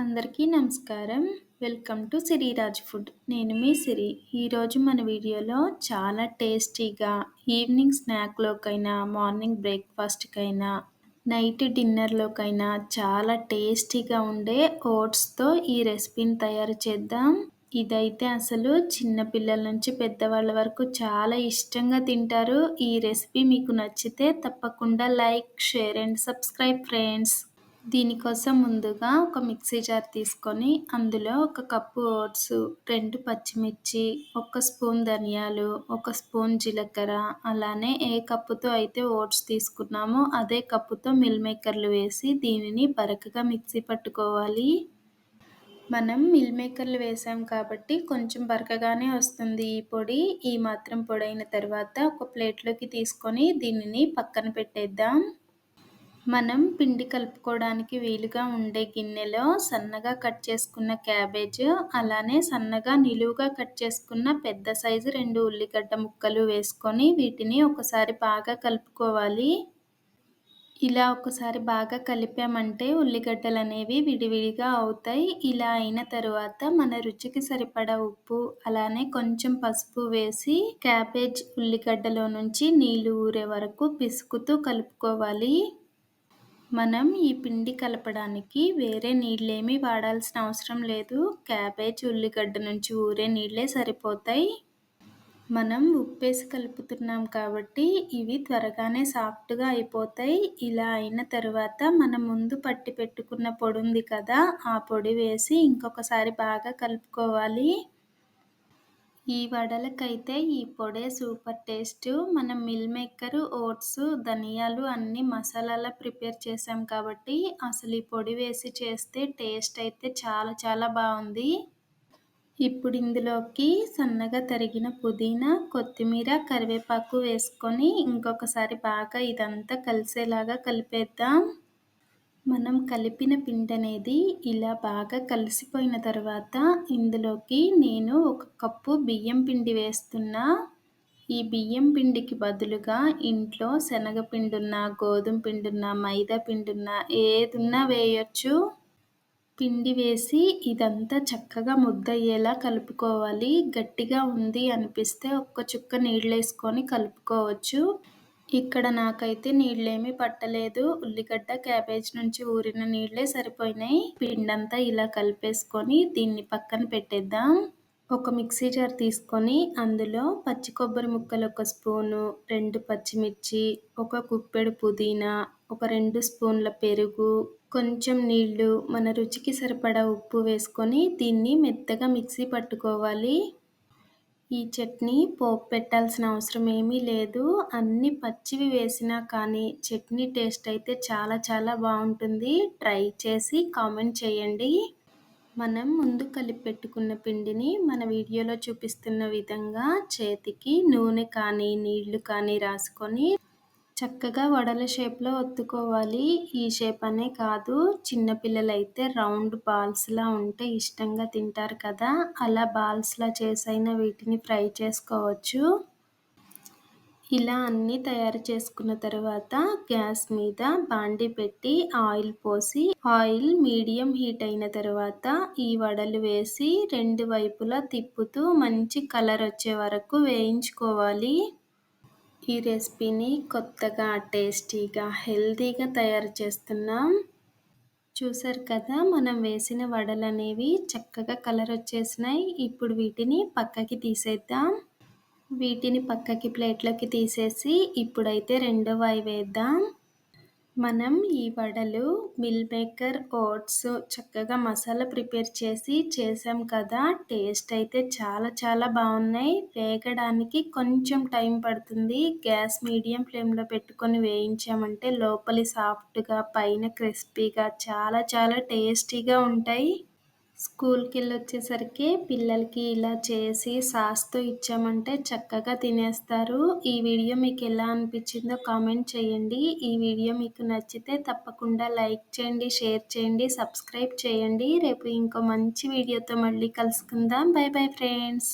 అందరికీ నమస్కారం. Welcome to Siriraj food. నేను మీ సిరి. ఈరోజు మన వీడియోలో చాలా టేస్టీగా ఈవినింగ్ స్నాక్లోకైనా మార్నింగ్ బ్రేక్ఫాస్ట్కైనా నైట్ డిన్నర్లోకైనా చాలా టేస్టీగా ఉండే ఓట్స్తో ఈ రెసిపీని తయారు చేద్దాం. ఇదైతే అసలు చిన్నపిల్లల నుంచి పెద్దవాళ్ళ వరకు చాలా ఇష్టంగా తింటారు. ఈ రెసిపీ మీకు నచ్చితే తప్పకుండా like share and subscribe friends. దీనికోసం ముందుగా ఒక మిక్సీ జార్ తీసుకొని అందులో ఒక కప్పు ఓట్స్ రెండు పచ్చిమిర్చి ఒక స్పూన్ ధనియాలు ఒక స్పూన్ జీలకర్ర అలానే ఏ కప్పుతో అయితే ఓట్స్ తీసుకున్నామో అదే కప్పుతో మిల్ మేకర్లు వేసి దీనిని బరకగా మిక్సీ పట్టుకోవాలి. మనం మిల్ మేకర్లు వేసాం కాబట్టి కొంచెం బరకగానే వస్తుంది ఈ పొడి. ఈ మాత్రం పొడి అయిన తర్వాత ఒక ప్లేట్లోకి తీసుకొని దీనిని పక్కన పెట్టేద్దాం. మనం పిండి కలుపుకోవడానికి వీలుగా ఉండే గిన్నెలో సన్నగా కట్ చేసుకున్న క్యాబేజ్ అలానే సన్నగా నిలువుగా కట్ చేసుకున్న పెద్ద సైజు రెండు ఉల్లిగడ్డ ముక్కలు వేసుకొని వీటిని ఒకసారి బాగా కలుపుకోవాలి. ఇలా ఒకసారి బాగా కలిపామంటే ఉల్లిగడ్డలు అనేవి విడివిడిగా అవుతాయి. ఇలా అయిన తరువాత మన రుచికి సరిపడా ఉప్పు అలానే కొంచెం పసుపు వేసి క్యాబేజ్ ఉల్లిగడ్డలో నుంచి నీళ్ళు ఊరే వరకు పిసుకుతూ కలుపుకోవాలి. మనం ఈ పిండి కలపడానికి వేరే నీళ్ళేమీ వాడాల్సిన అవసరం లేదు. క్యాబేజ్ ఉల్లిగడ్డ నుంచి ఊరే నీళ్ళే సరిపోతాయి. మనం ఉప్పేసి కలుపుతున్నాం కాబట్టి ఇవి త్వరగానే సాఫ్ట్గా అయిపోతాయి. ఇలా అయిన తర్వాత మనం ముందు పట్టి పెట్టుకున్న పొడి ఉంది కదా ఆ పొడి వేసి ఇంకొకసారి బాగా కలుపుకోవాలి. ఈ వడలకైతే ఈ పొడే సూపర్ టేస్ట్. మనం మిల్ మేకర్ ఓట్స్ ధనియాలు అన్ని మసాలాల ప్రిపేర్ చేసాం కాబట్టి అసలు ఈ పొడి వేసి చేస్తే టేస్ట్ అయితే చాలా చాలా బాగుంది. ఇప్పుడు ఇందులోకి సన్నగా తరిగిన పుదీనా కొత్తిమీర కరివేపాకు వేసుకొని ఇంకొకసారి బాగా ఇదంతా కలిసేలాగా కలిపేద్దాం. మనం కలిపిన పిండి అనేది ఇలా బాగా కలిసిపోయిన తర్వాత ఇందులోకి నేను ఒక కప్పు బియ్యం పిండి వేస్తున్నా. ఈ బియ్యం పిండికి బదులుగా ఇంట్లో శనగపిండున్నా గోధుమ పిండున్నా మైదా పిండున్నా ఏదున్నా వేయచ్చు. పిండి వేసి ఇదంతా చక్కగా ముద్దయ్యేలా కలుపుకోవాలి. గట్టిగా ఉంది అనిపిస్తే ఒక్క చుక్క నీళ్ళు వేసుకొని కలుపుకోవచ్చు. ఇక్కడ నాకైతే నీళ్ళేమీ పట్టలేదు. ఉల్లిగడ్డ క్యాబేజ్ నుంచి ఊరిన నీళ్ళే సరిపోయినాయి. పిండంతా ఇలా కలిపేసుకొని దీన్ని పక్కన పెట్టేద్దాం. ఒక మిక్సీ జార్ తీసుకొని అందులో పచ్చి కొబ్బరి ముక్కలు ఒక స్పూను రెండు పచ్చిమిర్చి ఒక కుప్పెడు పుదీనా ఒక రెండు స్పూన్ల పెరుగు కొంచెం నీళ్ళు మన రుచికి సరిపడా ఉప్పు వేసుకొని దీన్ని మెత్తగా మిక్సీ పట్టుకోవాలి. ఈ చట్నీ పోపు పెట్టాల్సిన అవసరం ఏమీ లేదు. అన్ని పచ్చివి వేసినా కానీ చట్నీ టేస్ట్ అయితే చాలా చాలా బాగుంటుంది. ట్రై చేసి కామెంట్ చేయండి. మనం ముందు కలిపి పెట్టుకున్న పిండిని మన వీడియోలో చూపిస్తున్న విధంగా చేతికి నూనె కానీ నీళ్ళు కానీ రాసుకొని చక్కగా వడల షేప్లో ఒత్తుకోవాలి. ఈ షేప్ అనే కాదు. చిన్నపిల్లలైతే రౌండ్ బాల్స్లా ఉంటే ఇష్టంగా తింటారు కదా. అలా బాల్స్లా చేసైనా వీటిని ఫ్రై చేసుకోవచ్చు. ఇలా అన్నీ తయారు చేసుకున్న తర్వాత గ్యాస్ మీద బాండి పెట్టి ఆయిల్ పోసి ఆయిల్ మీడియం హీట్ అయిన తర్వాత ఈ వడలు వేసి రెండు వైపులా తిప్పుతూ మంచి కలర్ వచ్చే వరకు వేయించుకోవాలి. ఈ రెసిపీని కొత్తగా టేస్టీగా హెల్తీగా తయారు చేస్తున్నాం. చూసారు కదా మనం వేసిన వడలు అనేవి చక్కగా కలర్ వచ్చేసినాయి. ఇప్పుడు వీటిని పక్కకి తీసేద్దాం. వీటిని పక్కకి ప్లేట్లోకి తీసేసి ఇప్పుడైతే రెండో వాయి వేద్దాం. మనం ఈ వడలు మిల్ మేకర్ ఓట్స్ చక్కగా మసాలా ప్రిపేర్ చేసి చేసాం కదా టేస్ట్ అయితే చాలా చాలా బాగున్నాయి. వేగడానికి కొంచెం టైం పడుతుంది. గ్యాస్ మీడియం ఫ్లేమ్లో పెట్టుకొని వేయించామంటే లోపలి సాఫ్ట్గా పైన క్రిస్పీగా చాలా చాలా టేస్టీగా ఉంటాయి. స్కూల్కి వెళ్ళి వచ్చేసరికి పిల్లలకి ఇలా చేసి సాస్తో ఇచ్చామంటే చక్కగా తినేస్తారు. ఈ వీడియో మీకు ఎలా అనిపించిందో కామెంట్ చేయండి. ఈ వీడియో మీకు నచ్చితే తప్పకుండా లైక్ చేయండి షేర్ చేయండి సబ్స్క్రైబ్ చేయండి. రేపు ఇంకో మంచి వీడియోతో మళ్ళీ కలుసుకుందాం. Bye bye friends.